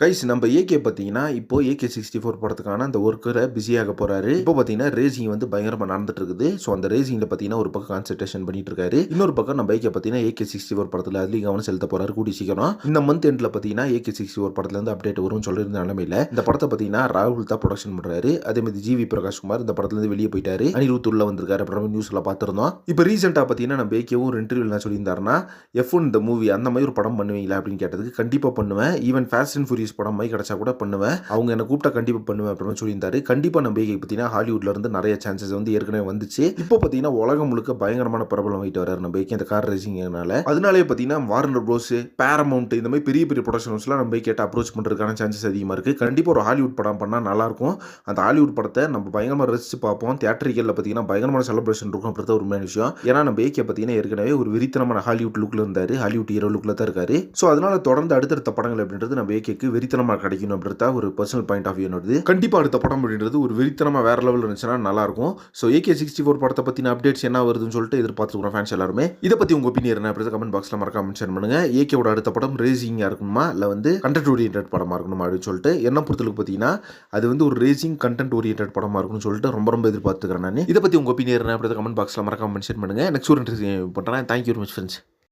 Guys நம்ம AK பார்த்தீங்கன்னா இப்போ ஏகே சிக்ஸ்டி ஃபோர் படத்துக்கான அந்த ஒர்க்கரை பிஸியாக போகிறாரு இப்போ பார்த்தீங்கன்னா ரேசிங் வந்து பயங்கரமாக நடந்துட்டு இருக்குது. ஸோ அந்த ரேசிங்கில் பார்த்தீங்கன்னா ஒரு பக்கம் கான்சன்ட்ரேஷன் பண்ணிட்டு இருக்காரு. இன்னொரு பக்கம் நம்ம ஏகே பார்த்தீங்கன்னா ஏகே சிக்ஸ்டி ஃபோர் படத்தில் அதுலேயும் கவனம் செலுத்த போகிறாரு கூடி சீக்கிரம். இந்த மந்த் எண்டில் பார்த்தீங்கன்னா ஏகே சிக்ஸ்டி ஃபோர் படத்துலேருந்து அப்டேட் வரும்னு சொல்லியிருந்த நிலமையில இந்த படத்தை பார்த்தீங்கன்னா ராகுல் தான் ப்ரொடக்ஷன் பண்ணுறாரு அதே மாதிரி ஜிவி பிரகாஷ் குமார் இந்த படத்துலேருந்து வெளியே போயிட்டாரு. அனிருத் உள்ள வந்திருக்காரு அப்புறம் நியூஸில் பார்த்துருந்தோம். இப்போ ரீசெண்டாக பார்த்தீங்கன்னா நம்ம ஏகேவும் ஒரு இன்டர்வியூ என்ன சொல்லியிருந்தாருன்னா எஃப் இந்த மூவி அந்த மாதிரி ஒரு படம் பண்ணுவீங்களா அப்படின்னு கேட்டதுக்கு கண்டிப்பாக பண்ணுவேன். ஈவன் ஃபாஸ்ட் அண்ட் ஃபுரியஸ் படம் மாதிரி கிடைச்சா கூட பண்ணுவேன். அவங்க என்ன கூப்பிட்டா கண்டிப்பாக பண்ணுவேன் அப்படின்னு சொல்லியிருந்தாரு. கண்டிப்பாக நம்பிக்கை பார்த்தீங்கன்னா ஹாலிவுட்ல இருந்து நிறைய சான்சஸ் வந்து ஏற்கனவே வந்துச்சு. இப்போ பார்த்தீங்கன்னா உலகம் முழுக்க பயங்கரமான பிரபலம் ஆகிட்டு வராரு நம்பிக்கை இந்த கார் ரேசிங்னால அதனாலே பார்த்தீங்கன்னா வார்னர் ப்ரோஸ் பேரமௌண்ட் இந்த மாதிரி பெரிய பெரிய ப்ரொடக்ஷன்ஸ்லாம் நம்ம கேட்டு அப்ரோச் பண்ணுறதுக்கான சான்சஸ் அதிகமாக இருக்குது கண்டிப்பாக ஒரு ஹாலிவுட் படம் பண்ணால் நல்லாயிருக்கும். அந்த ஹாலிவுட் படத்தை நம்ம பயங்கரமாக ரசித்து பார்ப்போம். தியேட்டரிக்கலில் பார்த்தீங்கன்னா பயங்கரமான செலிப்ரேஷன் இருக்கும் அப்படி ஒரு மேன் விஷயம். ஏன்னா நம்ம ஏகே பார்த்தீங்கன்னா ஏற்கனவே ஒரு விரித்தனமான ஹாலிவுட் லுக்கில் இருந்தார். ஹாலிவுட் ஹீரோ லுக்கில் தான் இருக்காரு. ஸோ அதனால தொடர்ந்து அடுத்தடுத்த படங்கள் அப்படின்றது நம்ம ஏகேக்கு வெறித்தனமாக கிடைக்கணும் அப்படின்றத ஒரு பர்சனல் பாயிண்ட் ஆஃப் வியூனது கண்டிப்பாக அடுத்த படம் அப்படின்றது ஒரு வெறித்தனமாக வேற லெவலில் இருந்துச்சுன்னா நல்லாயிருக்கும். ஸோ ஏகே சிக்ஸ்டி ஃபோர் படத்தை பற்றின அப்டேட்ஸ் என்ன வருதுன்னு சொல்லிட்டு எதிர்பார்த்துக்கிறோம் ஃபேன்ஸ் எல்லாருமே இதை பற்றி உங்கள் ஒப்பீனியன் என்ன அப்படி கமெண்ட் பாக்ஸில் மறக்காம மென்ஷன் பண்ணுங்கள் ஏகேவோட அடுத்த படம் ரேசிங்காக இருக்கணுமா? இல்லை வந்து கண்டென்ட் ஓரியன்ட் படமாக இருக்கணுமா அப்படின்னு சொல்லிட்டு என்ன பொறுத்தளவுக்கு பார்த்தீங்கன்னா அது வந்து ஒரு ரேசிங் கண்டென்ட் ஓரியன்ட் படமாக இருக்கும்னு சொல்லிட்டு ரொம்ப ரொம்ப எதிர்பார்த்துக்கிறேன் நான். இதை பற்றி உங்கள் ஒப்பீனியன் என்ன அப்படி கமெண்ட் பாக்ஸில் மறக்காம மென்ஷன் பண்ணுங்க. நெக்ஸ்ட் ஒரு இன்ட்ரெஸ்ட் பண்ணுறேன் தேங்க்யூ வெரி மச் ஃப்ரெண்ட்ஸ்